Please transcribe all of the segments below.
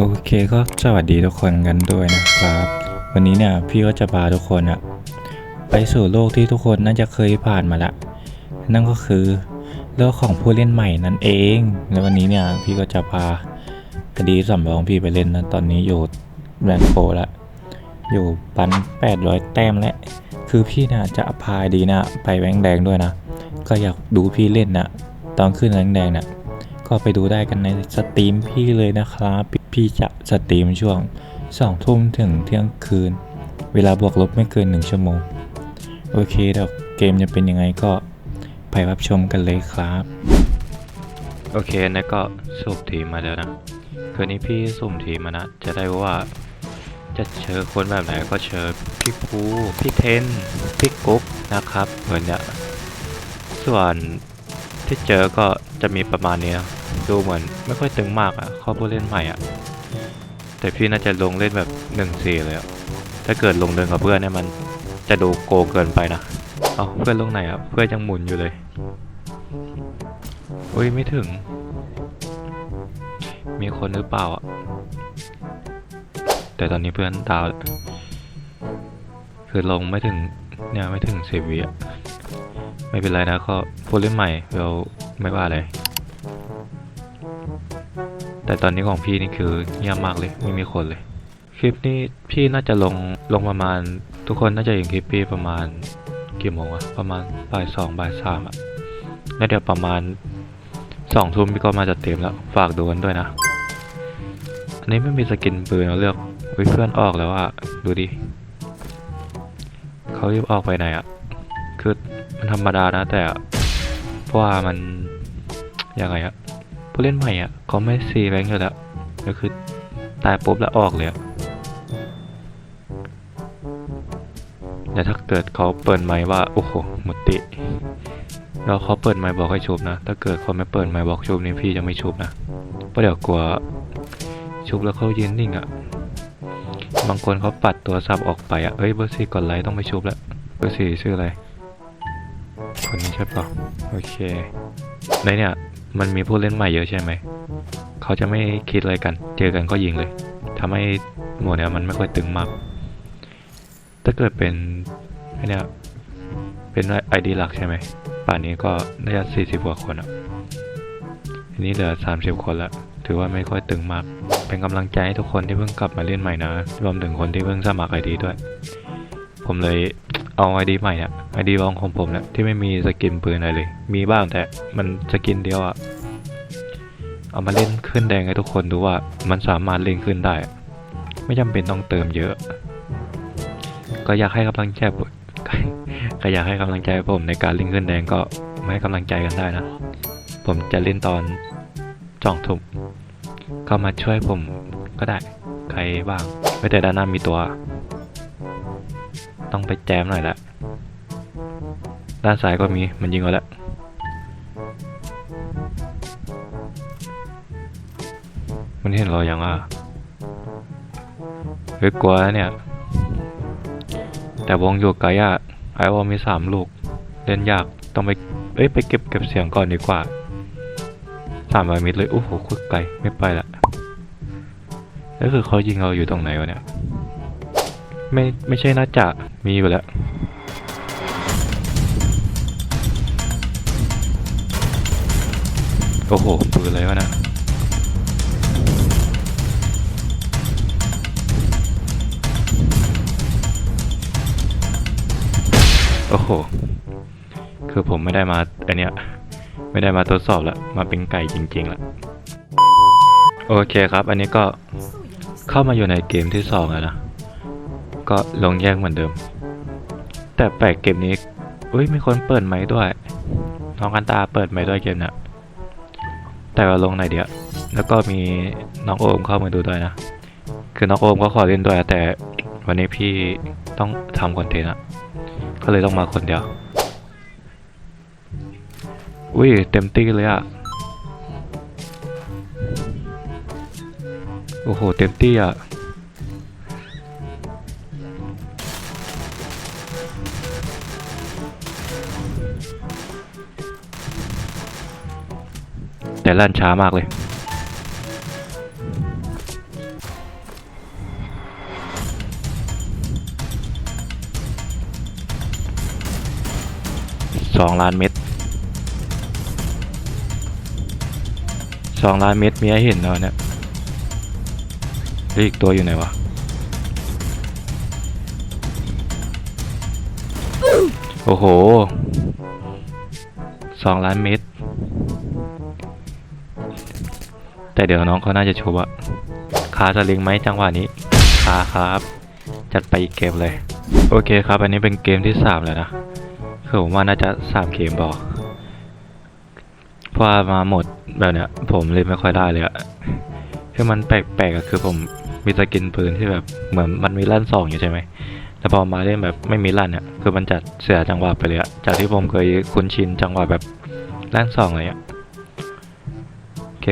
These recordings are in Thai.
โอเคก็สวัสดีทุกคนกันด้วยนะครับ วันนี้เนี่ยพี่ก็จะพาทุกคนอะไปสู่โลกที่ทุกคนน่าจะเคยผ่านมาละนั่นก็คือโลกของผู้เล่นใหม่นั่นเอง แล้ววันนี้เนี่ยพี่ก็จะพาคดีสำรองพี่ไปเล่นนะตอนนี้อยู่แบรนด์โปรละอยู่ปัน800 แต้มและคือพี่น่ะจะพาดีนะไปแบงแดงด้วยนะ ก็อยากดูพี่เล่นนะตอนขึ้นแบงแดงน่ะก็ไปดูได้กันในสตรีมพี่เลยนะครับ พี่จะสตรีมช่วง 2 ทุ่มถึงเที่ยงคืน เวลาบวกลบไม่เกิน 1 ชั่วโมง โอเคเดี๋ยวเกมจะเป็นยังไงก็ไปรับชมกันเลยครับ โอเคนะก็สุ่มทีมมาแล้วนะ คืนนี้พี่สุ่มทีมมานะ จะได้ว่าจะเชิญคนแบบไหนก็เชิญพี่ภูพี่เทน พี่กุ๊กนะครับเหมือนเนี่ยส่วนที่เจอก็จะมีประมาณนี้นะ ดูเหมือนไม่ค่อยตึงมากอะ่ะเข้าผู้เล่นใหม่อะ่ะ แต่พี่น่าจะลงเล่นแบบหนึ่งสี่เลยอะ่ะถ้าเกิดลงเดินกับเพื่อนเนี่ยมันจะดูโกเกินไปนะเอาเพื่อนลงไหนอะ่ะเพื่อนยังหมุนอยู่เลยอุ้ยไม่ถึง มีคนหรือเปล่าอะแต่ตอนนี้เพื่อนดาวคือลงไม่ถึงเนี่ยไม่ถึงสิบวิอะไม่เป็นไรนะก็ผู้เล่นใหม่เราไม่ว่าอะไร แต่ตอนนี้ของพี่นี่คือเงียบมากเลยไม่มีคนเลย คลิปนี้พี่น่าจะลงลงประมาณ ทุกคนน่าจะเห็นคลิปพี่ประมาณกี่โมงอะประมาณบ่ายสองบ่ายสามอะแล้วเดี๋ยวประมาณสองทุ่มพี่ก็มาจะเต็มแล้ว ฝากดูกันด้วยนะ อันนี้ไม่มีสกินปืนเราเลือกเพื่อนออกแล้วอะดูดิเขารีบออกไปไหนอะคือมันธรรมดานะแต่เพราะว่ามันยังไงอะ ผู้เล่นใหม่อะเขาไม่ซีแบงค์อยู่แล้วก็คือตายปุ๊บแล้วออกเลยอะแต่ถ้าเกิดเขาเปิดไมค์ว่า โอ้โหหมดติ แล้วเขาเปิดไมค์บอกให้ชุบนะ ถ้าเกิดเขาไม่เปิดไมค์บอกชุบนี่พี่จะไม่ชุบนะเพราะเดี๋ยวกลัวชุบแล้วเขายืนนิ่งอะบางคนเขาปัดตัวซับออกไปอะเอ้ยเบอร์สี่กดไลค์ต้องไปชุบแล้วเบอร์สี่ชื่ออะไร คนนี้ใช่ปะโอเคในเนี่ย มันมีผู้เล่นใหม่เยอะใช่ไหม เขาจะไม่คิดอะไรกัน เจอกันก็ยิงเลยทำให้หมวดเนี่ยมันไม่ค่อยตึงมาก ถ้าเกิดเป็นไอเนี่ยเป็นไอดีหลักใช่ไหม ป่านนี้ก็น่าจะสี่สิบกว่าคนอะทีนี้เหลือสามสิบคนละถือว่าไม่ค่อยตึงมาก เป็นกำลังใจให้ทุกคนที่เพิ่งกลับมาเล่นใหม่นะ รวมถึงคนที่เพิ่งสมัครไอดีด้วย ผมเลยเอาไอดีใหม่เนี่ย ไอดีรองของผมเนี่ยที่ไม่มีสกินปืนอะไรเลย มีบ้างแต่มันสกินเดียวอะเอามาเล่นขึ้นแดงให้ทุกคนดูว่ามันสามารถเล่นขึ้นได้ ไม่จำเป็นต้องเติมเยอะ ก็อยากให้กำลังใจผมก็อยากให้กำลังใจผมในการเล่นขึ้นแดงก็มาให้กำลังใจกันได้นะ ผมจะเล่นตอนสองทุ่มก็มาช่วยผมก็ได้ใครบ้างไม่แต่ด้านหน้ามีตัว ต้องไปแจมหน่อยละ ด้านซ้ายก็มี มันยิงเอาแล้วมันเห็นเรายังอะเฮ้ยกลัวเนี่ย แต่วงอยู่ไกลอะไอวอลมีสามลูก เล่นยาก ต้องไป เอ้ย ไปเก็บเก็บเสียงก่อนดีกว่าสามร้อยเมตรเลย โอ้โหคุดไกล ไม่ไปละแล้วคือเขายิงเราอยู่ตรงไหนวะเนี่ย ไม่ ไม่ใช่น่าจะมีอยู่แล้ว โอ้โหปืนอะไรวะนะโอ้โห คือผมไม่ได้มาอันเนี้ย ไม่ได้มาทดสอบล้วมาเป็นไก่จริงๆละ โอเคครับ อันนี้ก็เข้ามาอยู่ในเกมที่สองแล้วนะ ก็ลงแยกเหมือนเดิม แต่แปลกเกมนี้ อุ้ยมีคนเปิดไมค์ด้วย น้องกันตาเปิดไมค์ด้วยเกมเนี้ย แต่ว่าลงไหนเดียวแล้วก็มีน้องโอมเข้ามาดูด้วยนะ คือน้องโอมก็ขอเล่นด้วย แต่วันนี้พี่ต้องทำคอนเทนต์อะก็เลยต้องมาคนเดียว อุ้ยเต็มตี้เลยอะโอ้โห เต็มตี้อะ แต่ลั่นช้ามากเลย สองล้านเม็ดสองล้านเม็ดมีให้เห็นแล้วเนี่ยอีกตัวอยู่ไหนวะโอ้โหสองล้านเม็ด แต่เดี๋ยวน้องเขาน่าจะโชว์ว่าคาสลิงไหมจังหวะนี้คาครับ จัดไปอีกเกมเลย โอเคครับ อันนี้เป็นเกมที่สามแล้วนะคือผมว่าน่าจะสามเกมบอกพราะว่ามาหมดแบบเนี้ย ผมเล่นไม่ค่อยได้เลยอะคือมันแปลกๆอะคือผมมีสกินปืนที่แบบเหมือนมันมีลั่นสองอยู่ใช่ไหมแต่พอมาเล่นแบบไม่มีลั่นเนี่ยคือมันจัดเสียจังหวะไปเลยอะจากที่ผมเคยคุ้นชินจังหวะแบบลั่นสองเลยอะเก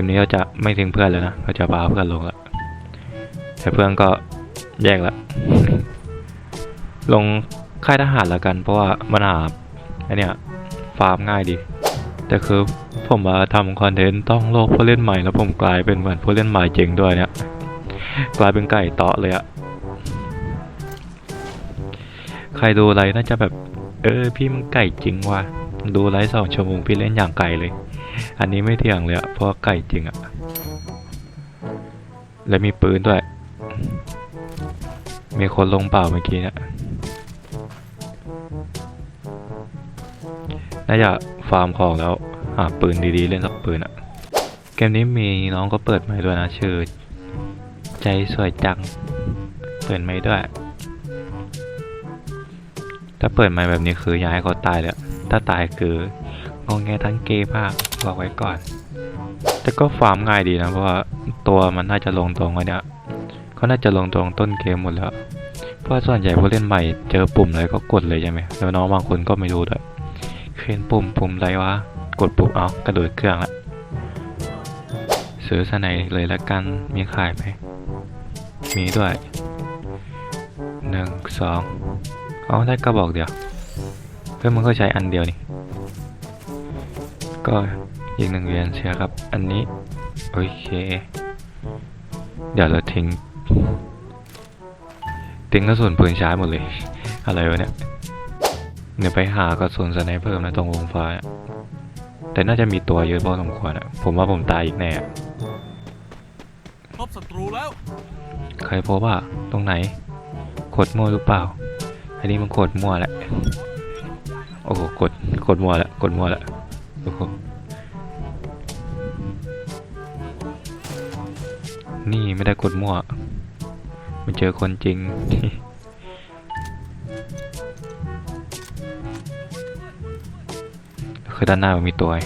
มนี้เราจะไม่ทิ้งเพื่อนเลยนะเราจะบาเพื่อนลงละแต่เพื่อนก็แยกละลงค่ายทหารละกัน เพราะว่ามันหาไอเนี่ยฟาร์มง่ายดี แต่คือผมมาทำคอนเทนต์ต้องโลกผู้เล่นใหม่แล้วผมกลายเป็นเหมือนผู้เล่นใหม่เจริงด้วยเนี่ยกลายเป็นไก่เตาะเลยอะใครดูไลน่าจะแบบ เออพี่มันไก่จริงว่ะดูไลฟ์สองชั่วโมงพี่เล่นอย่างไก่เลย อันนี้ไม่เถียงเลยอะเพราะไก่จริงอะและมีปืนด้วย มีคนลงเปล่าเมื่อกี้เนะน่าจะฟาร์มของแล้วหาปืนดีๆ เล่นสักปืนอะเกมนี้มีน้องก็เปิดใหม่ด้วยนะชื่อ ใจสวยจัง เปิดใหม่ด้วย ถ้าเปิดไมาแบบนี้คืออยากให้เขาตายเลยถ้าตายคืองงแงทั้งเกมภาค บอกไว้ก่อน แต่ก็ฟาร์มง่ายดีนะ เพราะว่าตัวมันน่าจะลงตรงไว้เนี่ยเขาน่าจะลงตรงต้นเกมหมดแล้ว เพราะส่วนใหญ่ผู้เล่นใหม่เจอปุ่มอะไรก็กดเลยใช่ไหมแล้วน้องบางคนก็ไม่รู้ด้วยเคยเห็นปุ่มปุ่มไรวะ กดปุ่มเอากระโดดเครื่องละซื้อสไนเลยละกัน มีขายไหม มีด้วยหนึ่งสองเอาได้กระบอกเดียว เพื่อนมันก็ใช้อันเดียวนี่ ก็ อีกหนึ่งเหรียญเชียร์ครับ อันนี้ โอเค เดี๋ยวเราทิ้งทิ้งกระสุนปืนช้าหมดเลย อะไรวะเนี่ย เดี๋ยวไปหากระสุนสไนเพิ่มนะตรงวงฟ้าอะแต่น่าจะมีตัวเยอะพอสมควรอะผมว่าผมตายอีกแน่อะพบศัตรูแล้วใครพบว่าตรงไหนกดมั่วหรือเปล่า อันนี้มันกดมั่วแหละ โอ้โหกดกดมั่วแล้วกดมั่วแล้วโอ้โห นี่ไม่ได้กดมั่วมันเจอคนจริง คือด้านหน้ามันมีตัวไอ้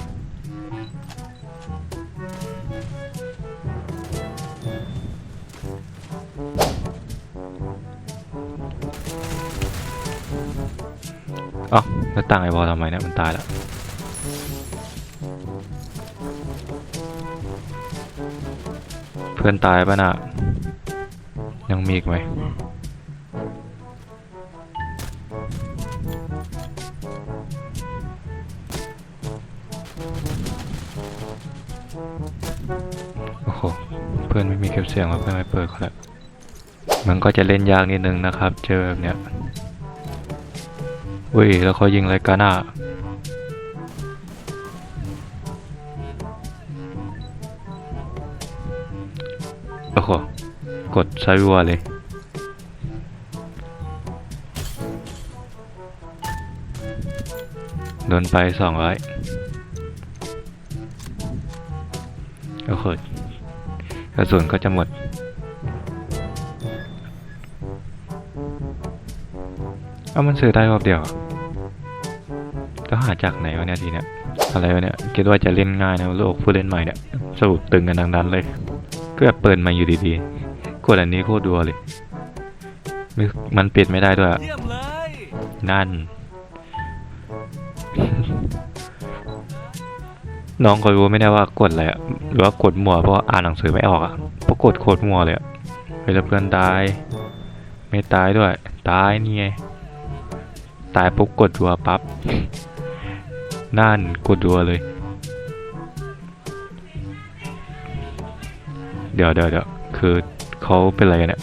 เอ้าแล้วตั้งไอ้บอลทำไมเนี่ยมันตายแล้ว พื่อนตายป่ะน่ะ ยังมีอีกไหมโอ้โห เพื่อนไม่มีเก็บเสียงมาเพื่อนไม่เปิดเขาแล้วมันก็จะเล่นยากนิดนึงนะครับ เจอแบบเนี้ยเว้ย แล้วเขายิงอะไรกันอ่ โอ้โห กดใช้วัวเลย โดนไปสองร้อยโอ้โหกระสุนก็จะหมด เอามันซื้อได้รอบเดียวอะหาจากไหนวะเนี่ยทีเนี้ยอะไรวะเนี่ยคิดว่าจะเล่นง่ายนะโลกผู้เล่นใหม่เนี่ยสรุปตึงกันดังนั้นเลย ก็แบบเปิดมาอยู่ดีๆกดอันนี้โคตรดัวเลยม,มันปิดไม่ได้ด้วยยนั่น น้องก็รู้ไม่ได้ว่ากดอะไรหรือว่ากดมัวเพราะอ่านหนังสือไม่ออกอะเพราะกดโคตรมัวเลยเวลาเพื่อนตาย ไม่ตายด้วย ตายนี่ไงตายปุ๊บกดรัวปั๊บนั่นกดรัวเลย ดี๋ยวเดี๋ยวเดี๋ยวคือเขาเป็นอะไรกันเนี่ย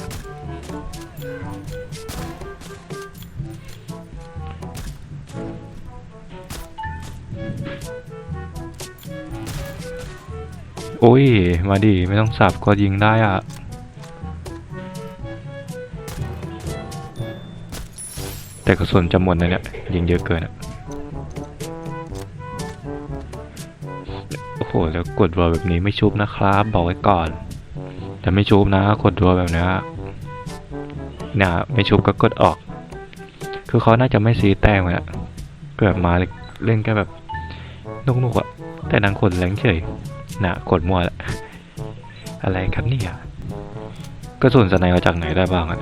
โอ้ย มาดิ ไม่ต้องสับก็ยิงได้อะแต่กระสุนจะหมดนะเนี่ย ยิงเยอะเกินอะโอ้โห แล้วกดวอลแบบนี้ไม่ชุบนะครับ บอกไว้ก่อน แต่ไม่ชุบนะกดรัวแบบนี้นะไม่ชุบก็กดออก คือเขาน่าจะไม่ซีแต้มเลยอะแบบมาเล่นแค่แบบนุกๆอะแต่นางกดแรงเฉยนะกดมั่วแหละอะไรครับเนี่ยกระสุนสไนมาจากไหนได้บ้างอะ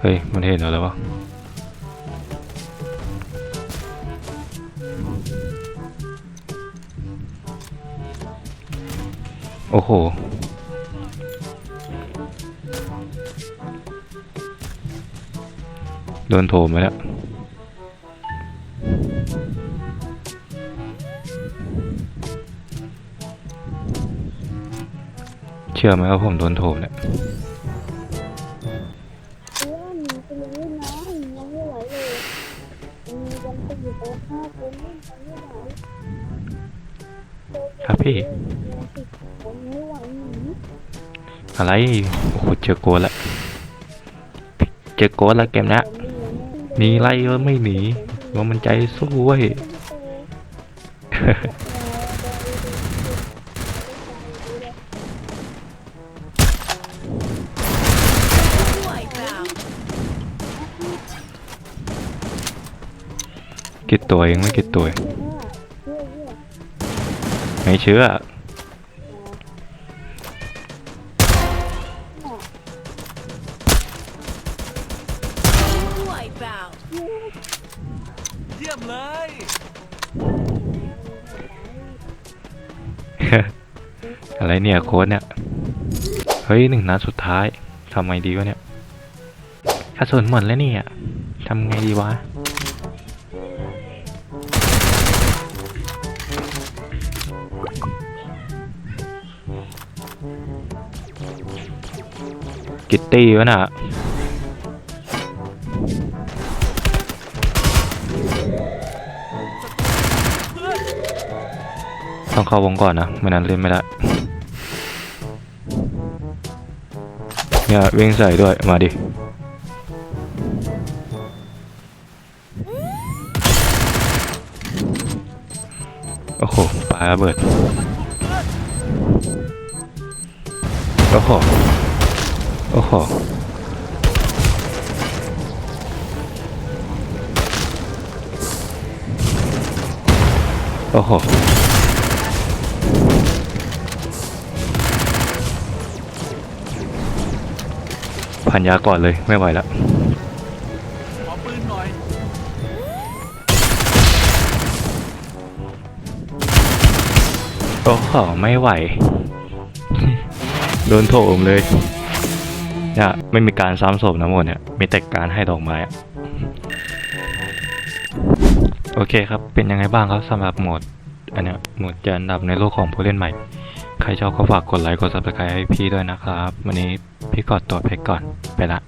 เฮ้ย มันเห็นเราแล้ววะ โอ้โห โดนโถมไปแล้วเชื่อไหมว่าผมโดนโถมเนี่ยเพื่อนหนูไปยังไม่น้อยหนูยังไม่ไหวเลยมีวันไปอยู่โต๊ะห้าคนนี่ยังไม่ไหวครับพี่ อะไร โอ้โหเจอโกนละเจอโกนละเกมนี้ยหนีไล่ก็ไม่หนีว่ามันใจสู้เว้ยกิดตัวเองไม่กิดตัวไม่เชื่อ อะไรเนี่ยโค้ดเนี่ย เฮ้ยหนึ่งนัดสุดท้ายทำไงดีวะเนี่ยกระสุนหมดแล้วเนี่ยทำไงดีวะ กิตตี้วะน่ะ ต้องเข้าวงก่อนนะไม่นั้นเล่นไม่ได้เนี่ยวิ่งใส่ด้วยมาดิโอ้โหปลาระเบิดโอ้โหโอ้โหโอ้โห พันยาก่อนเลยไม่ไหวแล้วขอปืนหน่อยโอ้โหไม่ไหว โดนโถมเลยเนี่ยไม่มีการซ้ำศพนะหมดเนี่ยมีแต่การให้ดอกไม้อะโอเคครับ เป็นยังไงบ้างครับสำหรับโหมด อันเนี้ยโหมดจัดอันดับในโลกของผู้เล่นใหม่ ใครชอบก็ฝากกดไลค์กด subscribe ให้พี่ด้วยนะครับ วันนี้ พี่กอดตัวเพกก่อน ไปละ